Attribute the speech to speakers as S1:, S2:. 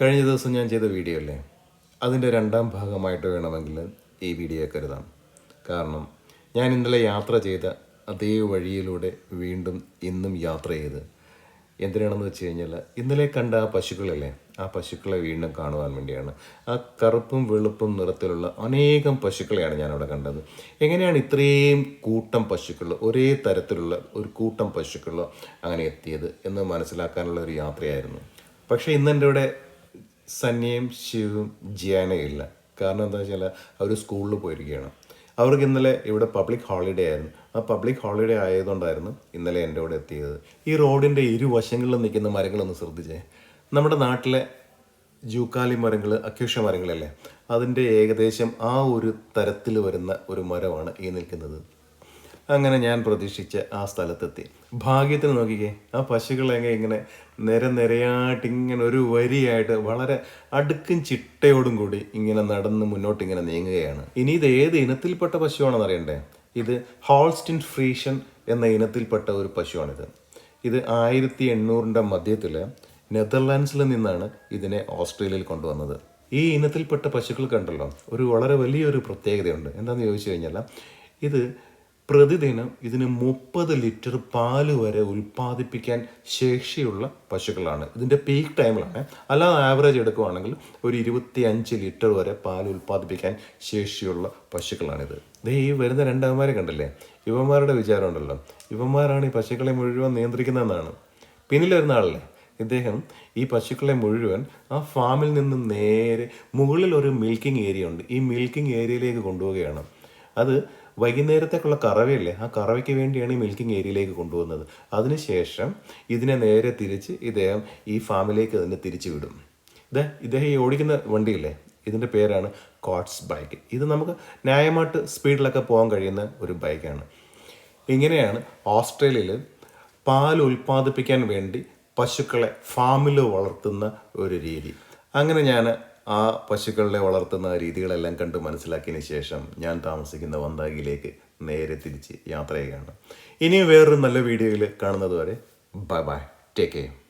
S1: കഴിഞ്ഞ ദിവസം ഞാൻ ചെയ്ത വീഡിയോ അല്ലേ? അതിന്റെ രണ്ടാം ഭാഗമായിട്ട് വേണമെങ്കിൽ ഈ വീഡിയോ കരുതാം കാരണം ഞാൻ ഇന്നലെ യാത്ര ചെയ്ത അതേ വഴിയിലൂടെ വീണ്ടും ഇന്നും യാത്ര ചെയ്ത്. എന്തിനാണെന്ന് വെച്ച് കഴിഞ്ഞാൽ ഇന്നലെ കണ്ട ആ പശുക്കളല്ലേ? ആ പശുക്കളെ വീണ്ടും കാണുവാൻ വേണ്ടിയാണ്. ആ കറുപ്പും വെളുപ്പും നിറത്തിലുള്ള അനേകം പശുക്കളെയാണ് ഞാൻ അവിടെ കണ്ടത്. എങ്ങനെയാണ് ഇത്രയും കൂട്ടം പശുക്കൾ ഒരേ തരത്തിലുള്ള ഒരു കൂട്ടം പശുക്കൾ അങ്ങനെ എത്തിയത് എന്ന് മനസ്സിലാക്കാനുള്ള ഒരു യാത്രയായിരുന്നു. പക്ഷേ ഇന്നെന്റെ ഇവിടെ സന്യയും ശിവും ജിയാനയില്ല കാരണം എന്താ വെച്ചാൽ അവർ സ്കൂളിൽ പോയിരിക്കുകയാണ്. അവർക്ക് ഇന്നലെ ഇവിടെ പബ്ലിക് ഹോളിഡേ ആയിരുന്നു. ആ പബ്ലിക് ഹോളിഡേ ആയതുകൊണ്ടായിരുന്നു ഇന്നലെ എന്റെ കൂടെ എത്തിയത്. ഈ റോഡിന്റെ ഇരുവശങ്ങളിൽ നിൽക്കുന്ന മരങ്ങളൊന്ന് ശ്രദ്ധിച്ചേ. നമ്മുടെ നാട്ടിലെ ജൂക്കാലി മരങ്ങൾ അക്യൂഷ മരങ്ങളല്ലേ? അതിന്റെ ഏകദേശം ആ ഒരു തരത്തിൽ വരുന്ന ഒരു മരമാണ് ഈ നിൽക്കുന്നത്. അങ്ങനെ ഞാൻ പ്രതീക്ഷിച്ച് ആ സ്ഥലത്തെത്തി. ഭാഗ്യത്തിന് നോക്കിക്കേ ആ പശുക്കളെങ്ങനെ ഇങ്ങനെ നിര നിരയായിട്ട് ഇങ്ങനെ ഒരു വരിയായിട്ട് വളരെ അടുക്കും ചിട്ടയോടും കൂടി ഇങ്ങനെ നടന്ന് മുന്നോട്ട് ഇങ്ങനെ നീങ്ങുകയാണ്. ഇനി ഇത് ഏത് ഇനത്തിൽപ്പെട്ട പശുവാണെന്ന് അറിയണ്ടേ? ഇത് ഹോൾസ്റ്റിൻ ഫ്രീഷൻ എന്ന ഇനത്തിൽപ്പെട്ട ഒരു പശുവാണിത്. ഇത് ആയിരത്തി എണ്ണൂറിന്റെ മധ്യത്തിൽ നെതർലാൻഡ്സിൽ നിന്നാണ് ഇതിനെ ഓസ്ട്രേലിയയിൽ കൊണ്ടുവന്നത്. ഈ ഇനത്തിൽപ്പെട്ട പശുക്കൾ കണ്ടല്ലോ ഒരു വളരെ വലിയൊരു പ്രത്യേകതയുണ്ട്. എന്താണെന്ന് ചോദിച്ചു കഴിഞ്ഞാൽ ഇത് പ്രതിദിനം ഇതിന് മുപ്പത് ലിറ്റർ പാൽ വരെ ഉൽപ്പാദിപ്പിക്കാൻ ശേഷിയുള്ള പശുക്കളാണ്. ഇതിന്റെ പീക്ക് ടൈമിലാണ് അല്ലാതെ ആവറേജ് എടുക്കുകയാണെങ്കിൽ ഒരു ഇരുപത്തി അഞ്ച് ലിറ്റർ വരെ പാൽ ഉൽപ്പാദിപ്പിക്കാൻ ശേഷിയുള്ള പശുക്കളാണിത്. ദേ ഈ വരുന്ന രണ്ടവന്മാരെ കണ്ടല്ലേ? ഇവന്മാരുടെ വിചാരമുണ്ടല്ലോ ഇവന്മാരാണ് ഈ പശുക്കളെ മുഴുവൻ നിയന്ത്രിക്കുന്നതെന്നാണ്. പിന്നിൽ വരുന്ന ആളല്ലേ? ഇദ്ദേഹം ഈ പശുക്കളെ മുഴുവൻ ആ ഫാമിൽ നിന്ന് നേരെ മുകളിൽ ഒരു മിൽക്കിംഗ് ഏരിയ ഉണ്ട്. ഈ മിൽക്കിംഗ് ഏരിയയിലേക്ക് കൊണ്ടുപോവുകയാണ്. അത് വൈകുന്നേരത്തേക്കുള്ള കറവയില്ലേ? ആ കറവയ്ക്ക് വേണ്ടിയാണ് ഈ മിൽക്കിംഗ് ഏരിയയിലേക്ക് കൊണ്ടുപോകുന്നത്. അതിനുശേഷം ഇതിനെ നേരെ തിരിച്ച് ഇദ്ദേഹം ഈ ഫാമിലേക്ക് തന്നെ തിരിച്ചു വിടും. ഇത് ഇദ്ദേഹം ഈ ഓടിക്കുന്ന വണ്ടിയില്ലേ? ഇതിന്റെ പേരാണ് കോട്സ് ബൈക്ക് ഇത് നമുക്ക് ന്യായമായിട്ട് സ്പീഡിലൊക്കെ പോകാൻ കഴിയുന്ന ഒരു ബൈക്കാണ് ഇങ്ങനെയാണ് ഓസ്ട്രേലിയയിൽ പാൽ ഉൽപ്പാദിപ്പിക്കാൻ വേണ്ടി പശുക്കളെ ഫാമിൽ വളർത്തുന്ന ഒരു രീതി. അങ്ങനെ ഞാൻ ആ പശുക്കളെ വളർത്തുന്ന രീതികളെല്ലാം കണ്ട് മനസ്സിലാക്കിയതിന് ശേഷം ഞാൻ താമസിക്കുന്ന വന്താകിലേക്ക് നേരെ തിരിച്ച് യാത്ര ചെയ്യുകയാണ് ഇനിയും വേറൊരു നല്ല വീഡിയോയിൽ കാണുന്നത് വരെ ബൈ ബൈ. Take care